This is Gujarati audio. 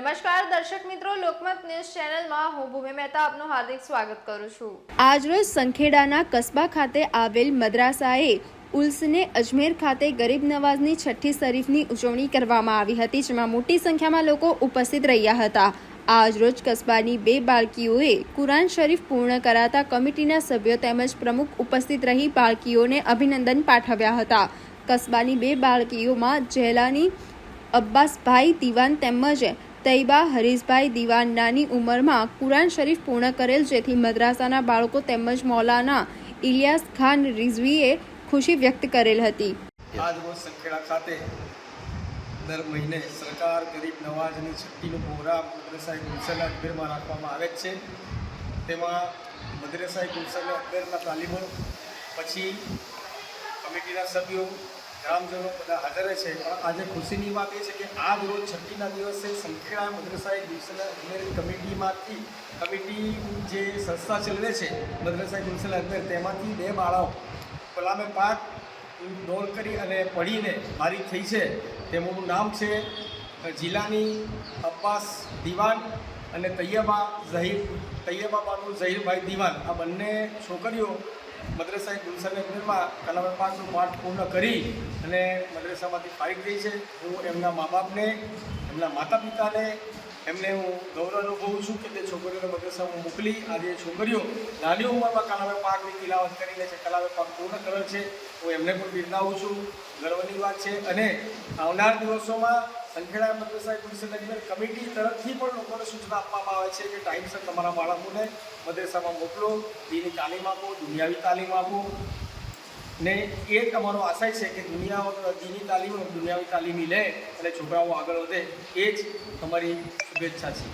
નમસ્કાર, દર્શક મિત્રો, લોકમત ન્યૂઝ ચેનલમાં હું ભૂમિ મહેતા આપનું હાર્દિક સ્વાગત કરું છું. આજરોજ સંખેડાના કસ્બા ખાતે આવેલ મદ્રાસાએ ઉલ્સને અજમેર ખાતે ગરીબ નવાઝની છઠ્ઠી શરીફની ઉજવણી કરવામાં આવી હતી, જેમાં મોટી સંખ્યામાં લોકો ઉપસ્થિત રહ્યા હતા. આજરોજ કસ્બાની બે બાળકીઓએ કુરાન શરીફ પૂર્ણ કરાતા કમિટીના સભ્યો તેમજ પ્રમુખ ઉપસ્થિત રહી બાળકીઓને અભિનંદન પાઠવ્યા હતા. કસ્બાની બે બાળકીઓમાં જેલાની અબ્બાસભાઈ દિવાન તેમજ તૈબા, હરીશભાઈ દિવાન નાની ઉંમરમાં કુરાન શરીફ પૂર્ણ કરેલ જેથી મદ્રાસાના બાળકો તેમજ મૌલાના ઇલિયાસ ખાન રિઝવીએ ખુશી વ્યક્ત કરેલ હતી. ખાતે દર મહિને સરકાર ગરીબ નવાજની છઠ્ઠીનો પ્રોગ્રામ મદ્રેસાઈ ગુલસરના અકબેરમાં રાખવામાં આવે છે. તેમાં મદ્રેસાઈ ગુલસરના અકબેરના તાલીમો, પછી કમિટીના સભ્યો ગ્રામજનો બધા હાજર છે. પણ આજે ખુશીની વાત એ છે કે આજ રોજ છઠ્ઠીના દિવસે સંખેડા મદ્રેસાએ ગુલશન એન્જિનિયરિંગ કમિટીમાંથી કમિટી જે સંસ્થા ચલાવે છે, મદ્રેસાએ ગુલશન અકબર તેમાંથી બે બાળકો પલામે પાક દોર કરી અને પઢીને મારી થઈ છે. તેમનું નામ છે જિલ્લાની અબ્બાસ દિવાન અને તૈયબા ઝહીર તૈયબા બાનુ ઝહીરભાઈ દિવાન. આ બંને છોકરીઓ મદ્રેસાએ ગુલશન અકબરમાં કલામે પાકનો પાઠ પૂર્ણ કરી અને મદ્રેસામાંથી ફારિગ થઈ છે. હું એમના મા બાપને, એમના માતા પિતાને એમને હું ગૌરવ અનુભવું છું કે તે છોકરીઓને મદ્રસામાં મોકલી આજે છોકરીઓ નાની ઉંમરમાં કલાવે પાકની તિલાવત કરીને છે, કલાવે પાક પૂર્ણ કરે છે. હું એમને પણ બિરદાવું છું. ગર્વની વાત છે. અને આવનાર દિવસોમાં સંખેડા મદ્રસા પરિષદ કમિટી તરફથી પણ લોકોને સૂચના આપવામાં આવે છે કે ટાઈમસર તમારા બાળકોને મદ્રસામાં મોકલો. દીની તાલીમ આપો, દુનિયાવી તાલીમ આપો. ને એ તમારો આશય છે કે દુનિયા દીની તાલીમ દુનિયાની તાલીમી લે અને છોકરાઓ આગળ વધે. એ જ તમારી શુભેચ્છા છે.